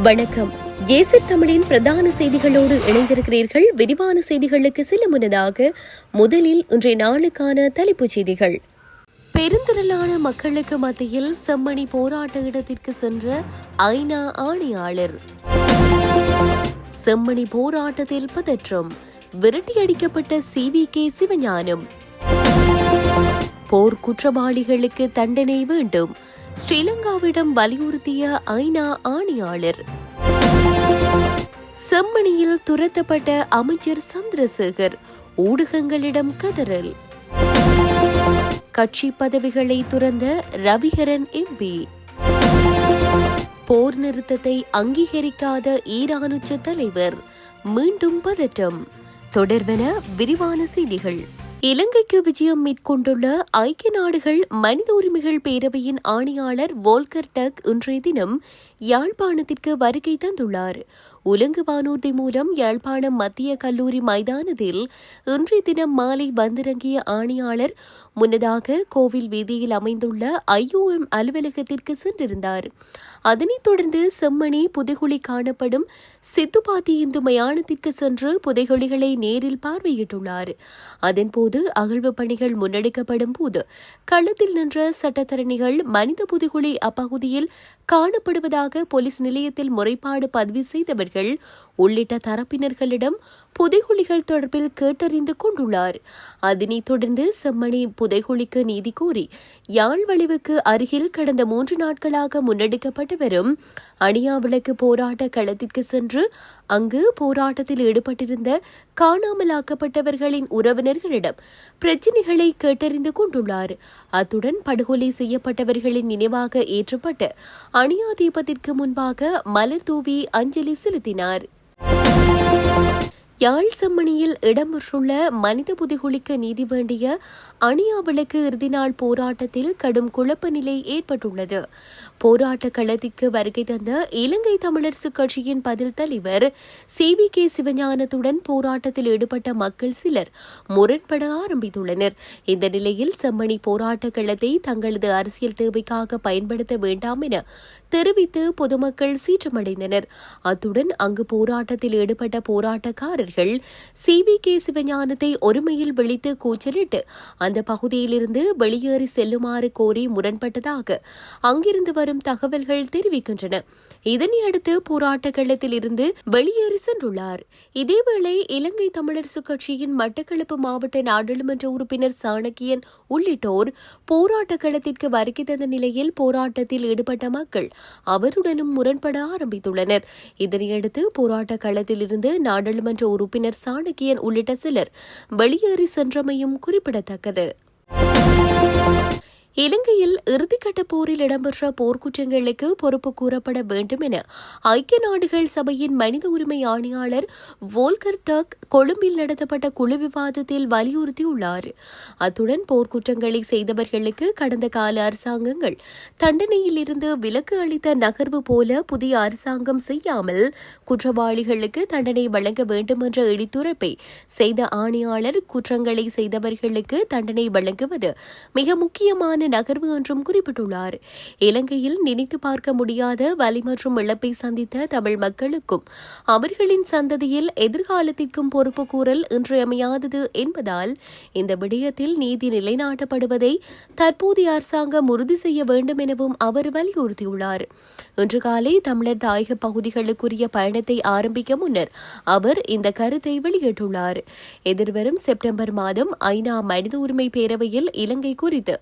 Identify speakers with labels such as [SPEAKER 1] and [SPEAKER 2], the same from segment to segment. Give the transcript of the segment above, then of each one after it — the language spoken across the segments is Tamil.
[SPEAKER 1] வணக்கம். ஏசி தமிழின் பிரதான செய்திகளோடு இணைந்திருக்கிறீர்கள். விரிவான செய்திகளுக்கு சில முன்னதாக முதலில் இன்றைய நாளுக்கான தலைப்புச் செய்திகள். பெருந்திரளான மக்களுக்கு மத்தியில் செம்மணி போராட்ட இடத்திற்கு சென்ற ஐநா ஆணையாளர். செம்மணி போராட்டத்தில் பதற்றம் விரட்டியடிக்கப்பட்ட சி வி கே சிவஞானம். போர் குற்றவாளிகளுக்கு தண்டனை வேண்டும் ஸ்ரீலங்காவிடம் வலியுறுத்திய ஐநா ஆணையாளர். செம்மணியில் துரத்தப்பட்ட அமைச்சர் சந்திரசேகர் ஊடகங்களிடம் கதறல். கட்சி பதவிகளை துறந்த ரவிகரன் எம்பி. போர் நிறுத்தத்தை அங்கீகரிக்காத ஈரானுச்ச தலைவர் மீண்டும் பதட்டம் தொடர்வன விரிவான செய்திகள். இலங்கைக்கு விஜயம் மேற்கொண்டுள்ள ஐக்கிய நாடுகள் மனித உரிமைகள் பேரவையின் ஆணையாளர் வோல்கர் டக் இன்றைய தினம் யாழ்ப்பாணத்திற்கு வருகை தந்துள்ளார். உலங்கு வானூர்தி மூலம் யாழ்ப்பாணம் மத்திய கல்லூரி மைதானத்தில் இன்றைய தினம் மாலை வந்திறங்கிய ஆணையாளர் முன்னதாக கோவில் வீதியில் அமைந்துள்ள ஐஓஎம் அலுவலகத்திற்கு சென்றிருந்தார். அதனைத் தொடர்ந்து செம்மணி புதைகுழி காணப்படும் சித்துப்பாத்தி இந்து மயானத்திற்கு சென்று புதைகுழிகளை நேரில் பார்வையிட்டுள்ளார். அதன்போது அகழ்வு பணிகள் முன்னெடுக்கப்படும் போது களத்தில் நின்ற சட்டத்தரணிகள் மனித புதைகுழி அப்பகுதியில் காணப்படுவதாக போலீஸ் நிலையத்தில் முறைப்பாடு பதிவு செய்தவர்கள் உள்ளிட்ட தரப்பினர்களிடம் புதைகுழிகள் தொடர்பில் கேட்டறிந்து கொண்டுள்ளார். அதனைத் தொடர்ந்து செம்மணி புதைகுழிக்கு நீதி கோரி யாழ் வளைவுக்கு அருகில் கடந்த மூன்று நாட்களாக முன்னெடுக்கப்பட்டு வரும் அணியா விளக்கு போராட்ட களத்திற்கு சென்று அங்கு போராட்டத்தில் ஈடுபட்டிருந்த காணாமலாக்கப்பட்டவர்களின் உறவினர்களிடம் பிரச்சினைகளை கேட்டறிந்து கொண்டுள்ளார். அத்துடன் படுகொலை செய்யப்பட்டவர்களின் நினைவாக ஏற்றப்பட்ட அணியா தீபத்திற்கு முன்பாக மலர் தூவி அஞ்சலி செலுத்தினார். யாழ் செம்மணியில் இடம்பெற்றுள்ள மனித புதைகுழிக்கு நீதி வேண்டிய அணியாவிளக்கு இறுதி நாள் போராட்டத்தில் கடும் குழப்ப நிலை ஏற்பட்டுள்ளது. போராட்ட களத்திற்கு வருகை தந்த இலங்கை தமிழரசு கட்சியின் பதில் தலைவர் சி வி கே சிவஞானத்துடன் போராட்டத்தில் ஈடுபட்ட மக்கள் சிலர் முரண்பட ஆரம்பித்துள்ளனர். இந்த நிலையில் செம்மணி போராட்ட களத்தை தங்களது அரசியல் தேவைக்காக பயன்படுத்த வேண்டாம் என தெரிவித்து பொதுமக்கள் சீற்றமடைந்தனர். அத்துடன் அங்கு போராட்டத்தில் ஈடுபட்ட போராட்டக்காரர்கள் சி வி கே சிவஞானத்தை ஒருமையில் விழித்து கூச்சலிட்டு அந்த பகுதியிலிருந்து வெளியேறி செல்லுமாறு கோரி முரண்பட்டதாக அங்கிருந்து வரும் தகவல்கள் தெரிவிக்கின்றன. இதனையடுத்து போராட்ட களத்தில் இருந்து வெளியேறி சென்றுள்ளார். இதேவேளை இலங்கை தமிழரசு கட்சியின் மட்டக்களப்பு மாவட்ட நாடாளுமன்ற உறுப்பினர் சாணக்கியன் உள்ளிட்டோர் போராட்ட களத்திற்கு வருகை தந்த நிலையில் போராட்டத்தில் ஈடுபட்ட மக்கள் அவருடனும் முரண்பட ஆரம்பித்துள்ளனர். இதனையடுத்து போராட்ட களத்தில் இருந்து நாடாளுமன்ற உறுப்பினர் சாணக்கியன் உள்ளிட்ட சிலர் வெளியேறி சென்றமையும் குறிப்பிடத்தக்கது. இலங்கையில் இறுதிக்கட்ட போரில் இடம்பெற்ற போர்க்குற்றங்களுக்கு பொறுப்பு கூறப்பட வேண்டும் என ஐக்கிய நாடுகள் சபையின் மனித உரிமை ஆணையாளர் வோல்கர் டக் கொழும்பில் நடத்தப்பட்ட குழு விவாதத்தில் வலியுறுத்தியுள்ளார். அத்துடன் போர்க்குற்றங்களை செய்தவர்களுக்கு கடந்த கால அரசாங்கங்கள் தண்டனையில் இருந்து விலக்கு அளித்த நகர்வு போல புதிய அரசாங்கம் செய்யாமல் குற்றவாளிகளுக்கு தண்டனை வழங்க வேண்டும் என்ற இடித்துரைப்பை செய்த ஆணையாளர் குற்றங்களை செய்தவர்களுக்கு தண்டனை வழங்குவது மிக முக்கியமான நகர்வு என்றும் குறிப்பிட்டுள்ளார். இலங்கையில் நினைத்து பார்க்க முடியாத வலி மற்றும் இழப்பை சந்தித்த தமிழ் மக்களுக்கும் அவர்களின் சந்ததியில் எதிர்காலத்திற்கும் பொறுப்பு கூறல் இன்றியமையாதது என்பதால் இந்த விடயத்தில் நீதி நிலைநாட்டப்படுவதை தற்போதைய அரசாங்கம் உறுதி செய்ய வேண்டும் எனவும் அவர் வலியுறுத்தியுள்ளார். இன்று காலை தமிழர் தாயக பகுதிகளுக்குரிய பயணத்தை ஆரம்பிக்க முன்னர் அவர் இந்த கருத்தை வெளியிட்டுள்ளார். எதிர்வரும் செப்டம்பர் மாதம் ஐநா மனித உரிமை பேரவையில் இலங்கை குறித்து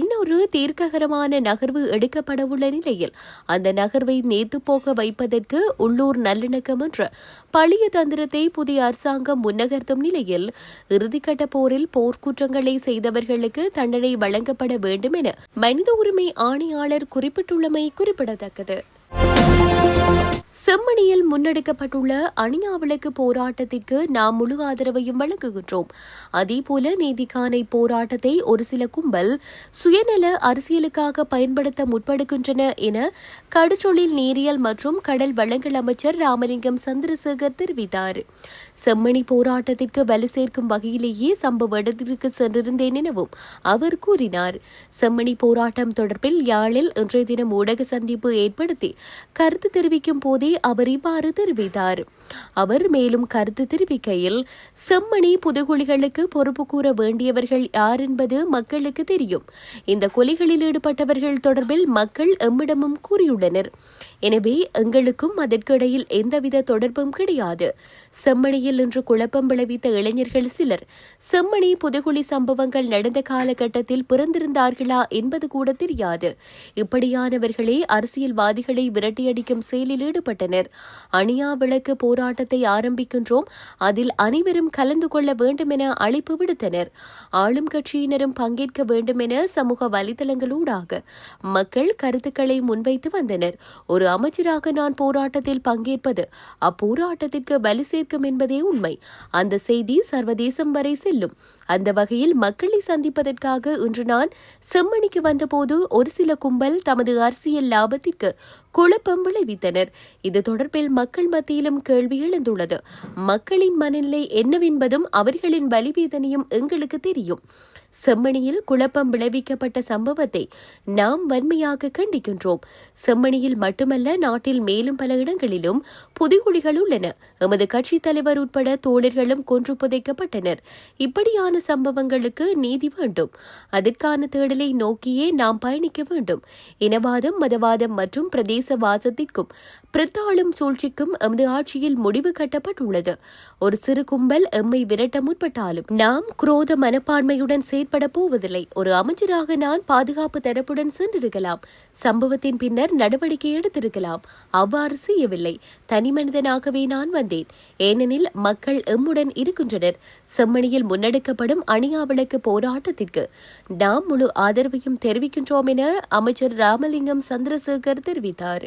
[SPEAKER 1] இன்னொரு தீர்க்ககரமான நகர்வு எடுக்கப்படவுள்ள நிலையில் அந்த நகர்வை நேத்துப்போக வைப்பதற்கு உள்ளூர் நல்லிணக்கம் என்ற பழைய தந்திரத்தை புதிய அரசாங்கம் முன்னகர்த்தும் நிலையில் இறுதிக்கட்ட போரில் போர்க்குற்றங்களை செய்தவர்களுக்கு தண்டனை வழங்கப்பட வேண்டும் என மனித உரிமை ஆணையாளர் குறிப்பிட்டுள்ளமை குறிப்பிடத்தக்கது. செம்மணியில் முன்னெடுக்கப்பட்டுள்ள அணியாவிளக்கு போராட்டத்திற்கு நாம் முழு ஆதரவையும் வழங்குகின்றோம். அதேபோல நீதிக்கான போராட்டத்தை ஒரு சில கும்பல் சுயநல அரசியலுக்காக பயன்படுத்த முற்படுகின்றன என கடற்றொழில் நீரியல் மற்றும் கடல் வளங்கள் அமைச்சர் ராமலிங்கம் சந்திரசேகர் தெரிவித்தார். செம்மணி போராட்டத்திற்கு வலு சேர்க்கும் வகையிலேயே சம்பவ இடத்திற்கு சென்றிருந்தேன் எனவும் அவர் கூறினார். செம்மணி போராட்டம் தொடர்பில் யாழில் இன்றைய தினம் ஊடக சந்திப்பு ஏற்படுத்தி கருத்து தெரிவிக்கும் போது போதே அவர் இவ்வாறு தெரிவித்தார். அவர் மேலும் கருத்து தெரிவிக்கையில் செம்மணி புதுகுழிகளுக்கு பொறுப்பு கூற வேண்டியவர்கள் யார் என்பது மக்களுக்கு தெரியும். இந்த கொலைகளில் ஈடுபட்டவர்கள் தொடர்பில் மக்கள் எம்மிடமும் கூறியுள்ளனர். எனவே எங்களுக்கும் அதற்கிடையில் எந்தவித தொடர்பும் கிடையாது. செம்மணியில் இன்று குழப்பம் விளைவித்த இளைஞர்கள் சிலர் செம்மணி புதுகுழி சம்பவங்கள் நடந்த காலகட்டத்தில் பிறந்திருந்தார்களா என்பது கூட தெரியாது. இப்படியானவர்களே அரசியல்வாதிகளை விரட்டியடிக்கும் செயலில் ஈடுபட்டனர் அணியா விளக்கு போராட்டத்தை ஆரம்பிக்கின்றோம். அதில் அனைவரும் கலந்து கொள்ள வேண்டும் என அழைப்பு விடுத்தனர். ஆளும் கட்சியினரும் பங்கேற்க வேண்டும் என சமூக வலைதளங்களூடாக மக்கள் கருத்துக்களை முன்வைத்து வந்தனர். ஒரு அமைச்சராக நான் போராட்டத்தில் பங்கேற்பது அப்போராட்டத்திற்கு வலு சேர்க்கும் என்பதே உண்மை. அந்த செய்தி சர்வதேசம் வரை செல்லும். அந்த வகையில் மக்களை சந்திப்பதற்காக இன்று நான் செம்மணிக்கு வந்தபோது ஒரு சில கும்பல் தமது அரசியல் லாபத்திற்கு குழப்பம் விளைவித்தனர். இது தொடர்பில் மக்கள் மத்தியிலும் கேள்வி எழுந்துள்ளது. மக்களின் மனநிலை என்னவென்பதும் அவர்களின் வலிவேதனையும் எங்களுக்கு தெரியும். செம்மணியில் குழப்பம் விளைவிக்கப்பட்ட சம்பவத்தை நாம் வன்மையாக கண்டிக்கின்றோம். செம்மணியில் மட்டுமல்ல நாட்டில் மேலும் பல இடங்களிலும் புதுகுழிகள் உள்ளன. எமது கட்சித் தலைவர் உட்பட தோழர்களும் கொன்று புதைக்கப்பட்டனர். இப்படியான சம்பவங்களுக்கு நீதி வேண்டும். அதற்கான தேடலை நோக்கியே நாம் பயணிக்க வேண்டும். இனவாதம் மதவாதம் மற்றும் பிரதேசவாசத்திற்கும் பிரித்தாளும் சூழ்ச்சிக்கும் எமது ஆட்சியில் முடிவு கட்டப்பட்டுள்ளது. ஒரு சிறு கும்பல் எம்மை விரட்ட முற்பட்டாலும் நாம் குரோத மனப்பான்மையுடன் செயற்பட போவதில்லை. ஒரு அமைச்சராக நான் பாதுகாப்பு தரப்புடன் சென்றிருக்கலாம். சம்பவத்தின் பின்னர் நடவடிக்கை எடுத்திருக்கலாம். அவ்வாறு செய்யவில்லை. தனி மனிதனாகவே நான் வந்தேன். ஏனெனில் மக்கள் எம்முடன் இருக்கின்றனர். செம்மணியில் முன்னெடுக்கப்படும் அணியாவிளக்கு போராட்டத்திற்கு நாம் முழு ஆதரவையும் தெரிவிக்கின்றோம் என அமைச்சர் ராமலிங்கம் சந்திரசேகர் தெரிவித்தார்.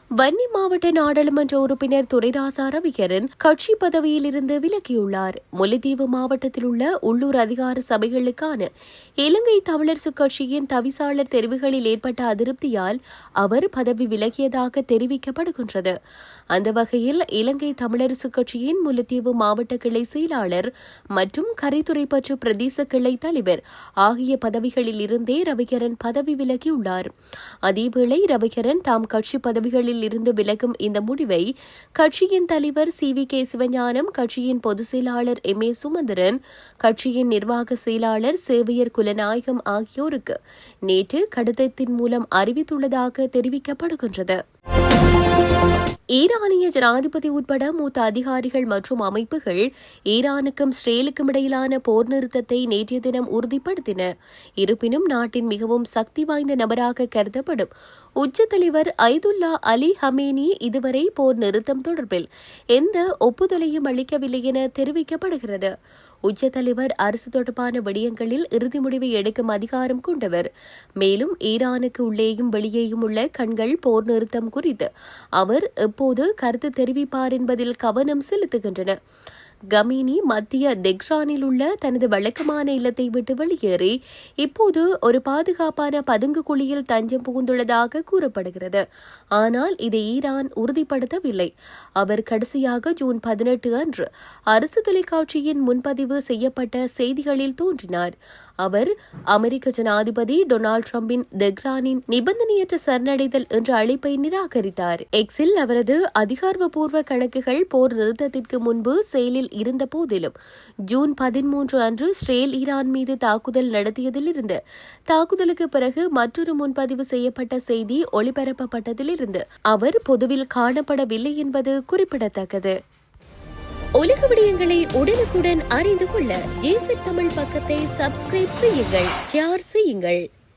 [SPEAKER 1] வன்னி மாவட்ட நாடாளுமன்ற உறுப்பினர் துரைராசா ரவிகரன் கட்சி பதவியில் இருந்து விலகியுள்ளார். முல்லைத்தீவு மாவட்டத்தில் உள்ள உள்ளூர் அதிகார சபைகளுக்கான இலங்கை தமிழரசு கட்சியின் தவிசாளர் தெரிவுகளில் ஏற்பட்ட அதிருப்தியால் அவர் பதவி விலகியதாக தெரிவிக்கப்படுகின்றது. அந்த வகையில் இலங்கை தமிழரசு கட்சியின் முல்லைத்தீவு மாவட்ட கிளை செயலாளர் மற்றும் கரைத்துறைப்பற்று பிரதேச கிளை தலைவர் ஆகிய பதவிகளில் இருந்தே ரவிகரன் பதவி விலகியுள்ளார். அதேவேளை ரவிகரன் தாம் கட்சி பதவிகளில் இருந்து விலகும் இந்த முடிவை கட்சியின் தலைவர் சி. வி. கே. சிவஞானம் கட்சியின் பொதுச் செயலாளர் எம். ஏ. சுமந்திரன் கட்சியின் நிர்வாக செயலாளர் சேவையர் குலநாயகம் ஆகியோருக்கு நேற்று கடிதத்தின் மூலம் அறிவித்துள்ளதாக தெரிவிக்கப்படுகின்றது. ஈரானிய ஜனாதிபதி உட்பட மூத்த அதிகாரிகள் மற்றும் அமைப்புகள் ஈரானுக்கும் இஸ்ரேலுக்கும் இடையிலான போர் நிறுத்தத்தை நேற்றைய தினம் உறுதிப்படுத்தின. இருப்பினும் நாட்டின் மிகவும் சக்தி வாய்ந்த நபராக கருதப்படும் உச்ச தலைவர் ஐதுல்லா அலி ஹமேனி இதுவரை போர் நிறுத்தம் தொடர்பில் எந்த ஒப்புதலையும் அளிக்கவில்லை என தெரிவிக்கப்படுகிறது. உச்ச தலைவர் அரசு தொடர்பான விடயங்களில் இறுதி முடிவை எடுக்கும் அதிகாரம் கொண்டவர். மேலும் ஈரானுக்கு உள்ளேயும் வெளியேயும் உள்ள கண்கள் போர் நிறுத்தம் குறித்து குறித்து அவர் எப்போது கருத்து தெரிவிப்பார் என்பதில் கவனம் செலுத்துகின்றன கமீனி மத்திய தெக்ரானில் உள்ள தனது வழக்கமான இல்லத்தை விட்டு வெளியேறி இப்போது ஒரு பாதுகாப்பான பதுங்கு குழியில் தஞ்சம் புகுந்துள்ளதாக கூறப்படுகிறது. ஆனால் இதை ஈரான் உறுதிப்படுத்தவில்லை. அவர் கடைசியாக ஜூன் பதினெட்டு அன்று அரசு தொலைக்காட்சியின் முன்பதிவு செய்யப்பட்ட செய்திகளில் தோன்றினார். அவர் அமெரிக்க ஜனாதிபதி டொனால்டு டிரம்பின் தெக்ரானின் நிபந்தனையற்ற சரணடைதல் என்ற அழைப்பை நிராகரித்தார். எக்ஸில் அவரது அதிகாரப்பூர்வ கணக்குகள் போர் நிறுத்தத்திற்கு முன்பு செயலில் இருந்த போதிலும் ஜூன் பதிமூன்று அன்று ஸ்ரேல் ஈரான் மீது தாக்குதல் நடத்தியதிலிருந்து தாக்குதலுக்கு பிறகு மற்றொரு முன்பதிவு செய்யப்பட்ட செய்தி ஒளிபரப்பப்பட்டதிலிருந்து அவர் பொதுவில் காணப்படவில்லை என்பது குறிப்பிடத்தக்கது. உலக விடயங்களை உடனுக்குடன் அறிந்து கொள்ள ஜேசி தமிழ் பக்கத்தை சப்ஸ்கிரைப் செய்யுங்கள் ஷேர் செய்யுங்கள்.